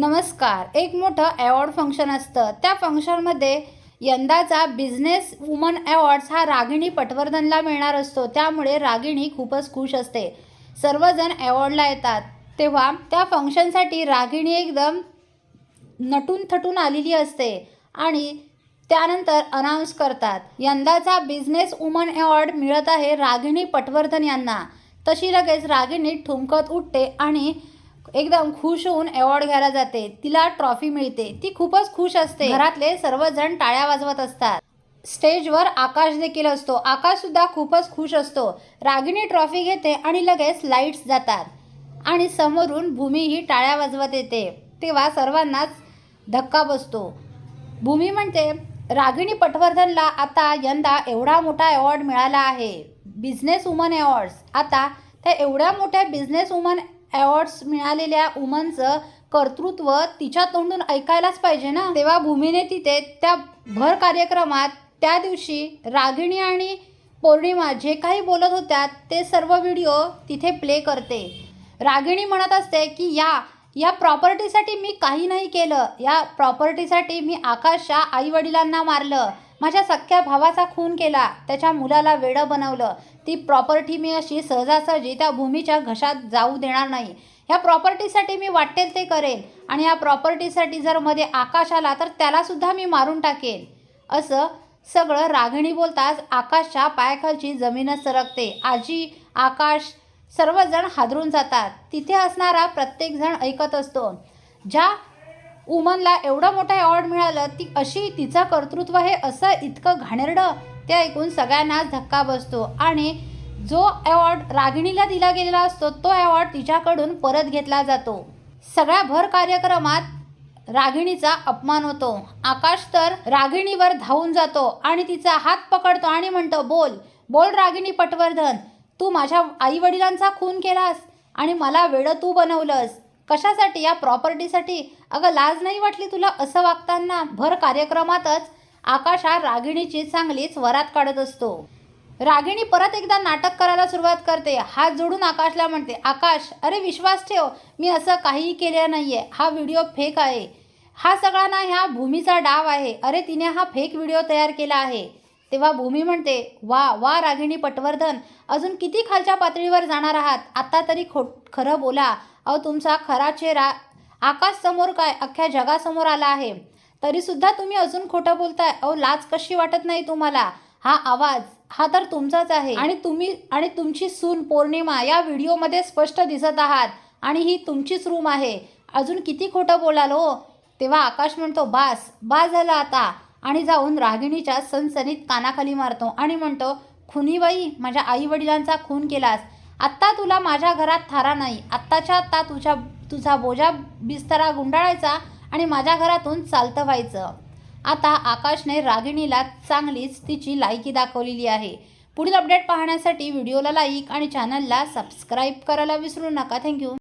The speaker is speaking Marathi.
नमस्कार एक मोठं अवॉर्ड फंक्शन असतं. त्या फंक्शनमध्ये यंदाचा बिझनेस वुमन अवॉर्ड्स हा रागिणी पटवर्धनला मिळणार असतो. त्यामुळे रागिणी खूपच खुश असते. सर्वजण अवॉर्डला येतात. तेव्हा त्या फंक्शनसाठी रागिणी एकदम नटून थटून आलेली असते आणि त्यानंतर अनाऊन्स करतात. यंदाचा बिझनेस वुमन अवॉर्ड मिळत आहे रागिणी पटवर्धन यांना. तशी लगेच रागिणी ठुमकत उठते आणि एकदम खुश होऊन अवॉर्ड घ्यायला जाते. तिला ट्रॉफी मिळते. ती खूपच खुश असते. घरातले सर्वजण टाळ्या वाजवत असतात. स्टेजवर आकाश देखील असतो. आकाश सुद्धा खूपच खुश असतो. रागिणी ट्रॉफी घेते आणि लगेच लाईट्स जातात. आणि समोरून भूमी ही टाळ्या वाजवत येते. तेव्हा सर्वांनाच धक्का बसतो. भूमी म्हणते रागिणी पटवर्धनला आता यंदा एवढा मोठा अवॉर्ड मिळाला आहे. बिझनेस वुमन अवॉर्ड्स आता त्या एवढ्या मोठ्या बिझनेस वुमन अवॉर्ड्स मिळालेल्या वुमनचं कर्तृत्व तिच्या तोंडून ऐकायलाच पाहिजे ना? तेव्हा भूमीने तिथे त्या भर कार्यक्रमात त्या दिवशी रागिणी आणि पौर्णिमा जे काही बोलत होत्या ते सर्व व्हिडिओ तिथे प्ले करते. रागिणी म्हणत असते की या या प्रॉपर्टीसाठी मी काही नाही केलं. या प्रॉपर्टीसाठी मी आकाशच्या आईवडिलांना मारलं. माझ्या सख्ख्या भावाचा खून केला. त्याच्या मुलाला वेडं बनवलं. ती प्रॉपर्टी मी अशी सहजासहजी त्या भूमीच्या घशात जाऊ देणार नाही. ह्या प्रॉपर्टीसाठी मी वाटेल ते करेल. आणि या प्रॉपर्टीसाठी जर मध्ये आकाश आला तर त्यालासुद्धा मी मारून टाकेल. असं सगळं रागिणी बोलताच आकाशच्या पायाखालची जमीनच सरकते. आजी आकाश सर्वजण हादरून जातात. तिथे असणारा प्रत्येकजण ऐकत असतो. ज्या उमनला एवढं मोठं अवॉर्ड मिळालं ती अशी तिचं कर्तृत्व हे असं इतकं घाणेरडं ते ऐकून सगळ्यांनाच धक्का बसतो. आणि जो अवॉर्ड रागिणीला दिला गेलेला असतो तो अवॉर्ड तिच्याकडून परत घेतला जातो. सगळ्या भर कार्यक्रमात रागिणीचा अपमान होतो. आकाश तर रागिणीवर धावून जातो आणि तिचा हात पकडतो आणि म्हणतो बोल बोल रागिणी पटवर्धन तू माझ्या आईवडिलांचा खून केलास आणि मला वेळं तू बनवलंस. कशासाठी या प्रॉपर्टीसाठी अगं लाज नाही वाटली तुला असं वागताना? भर कार्यक्रमातच आकाश हा रागिणीची चांगलीच वरात काढत असतो. रागिणी परत एकदा नाटक करायला सुरुवात करते. हात जोडून आकाशला म्हणते आकाश अरे विश्वास ठेव मी असं काहीही केलं नाही आहे हा व्हिडिओ फेक आहे. हा सगळा ना ह्या भूमीचा डाव आहे. अरे तिने हा फेक व्हिडिओ तयार केला आहे. तेव्हा भूमी म्हणते वा वा रागिणी पटवर्धन अजून किती खालच्या पातळीवर जाणार आहात? आत्ता तरी खो खरं बोला. अहो तुमचा खरा चेहरा आकाश समोर काय अख्ख्या जगासमोर आला आहे? तरीसुद्धा तुम्ही अजून खोटं बोलताय. अहो लाज कशी वाटत नाही तुम्हाला? हा आवाज हा तर तुमचाच आहे. आणि तुम्ही आणि तुमची सून पौर्णिमा या व्हिडिओमध्ये स्पष्ट दिसत आहात. आणि ही तुमचीच रूम आहे. अजून किती खोटं बोलाल हो? तेव्हा आकाश म्हणतो बास बास झाला आता. आणि जाऊन रागिणीच्या सनसनीत कानाखाली मारतो आणि म्हणतो खुनीबाई माझ्या आई वडिलांचा खून केलास. आत्ता तुला माझ्या घरात थारा नाही. आत्ताच्या आत्ता तुझ्या तुझा बोजा बिस्तरा गुंडाळायचा आणि माझ्या घरातून चालतं व्हायचं. आता आकाशने रागिणीला चांगलीच तिची लायकी दाखवलेली आहे. पुढील अपडेट पाहण्यासाठी व्हिडिओला लाईक आणि चॅनलला सबस्क्राईब करायला विसरू नका. थँक्यू.